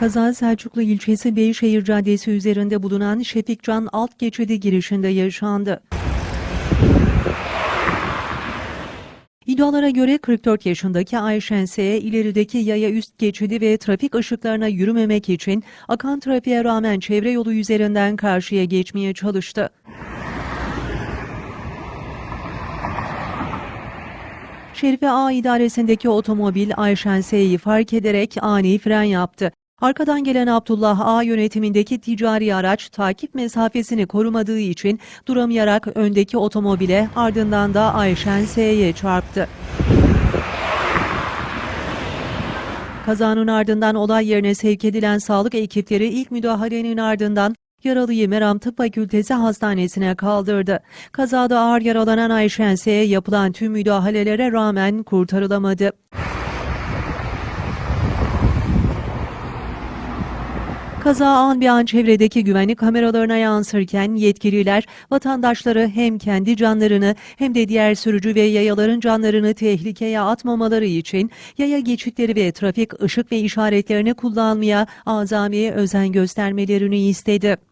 Kaza Selçuklu ilçesi Beyşehir Caddesi üzerinde bulunan Şefikcan alt geçidi girişinde yaşandı. İddialara göre 44 yaşındaki Ayşen S. ilerideki yaya üst geçidi ve trafik ışıklarına yürümemek için akan trafiğe rağmen çevre yolu üzerinden karşıya geçmeye çalıştı. Şerife A idaresindeki otomobil Ayşen S'yi fark ederek ani fren yaptı. Arkadan gelen Abdullah A yönetimindeki ticari araç takip mesafesini korumadığı için duramayarak öndeki otomobile ardından da Ayşen S'ye çarptı. Kazanın ardından olay yerine sevk edilen sağlık ekipleri ilk müdahalenin ardından yaralıyı Meram Tıp Fakültesi Hastanesi'ne kaldırdı. Kazada ağır yaralanan Ayşen S'ye yapılan tüm müdahalelere rağmen kurtarılamadı. Kaza an bir an çevredeki güvenlik kameralarına yansırken yetkililer vatandaşları hem kendi canlarını hem de diğer sürücü ve yayaların canlarını tehlikeye atmamaları için yaya geçitleri ve trafik ışık ve işaretlerini kullanmaya azami özen göstermelerini istedi.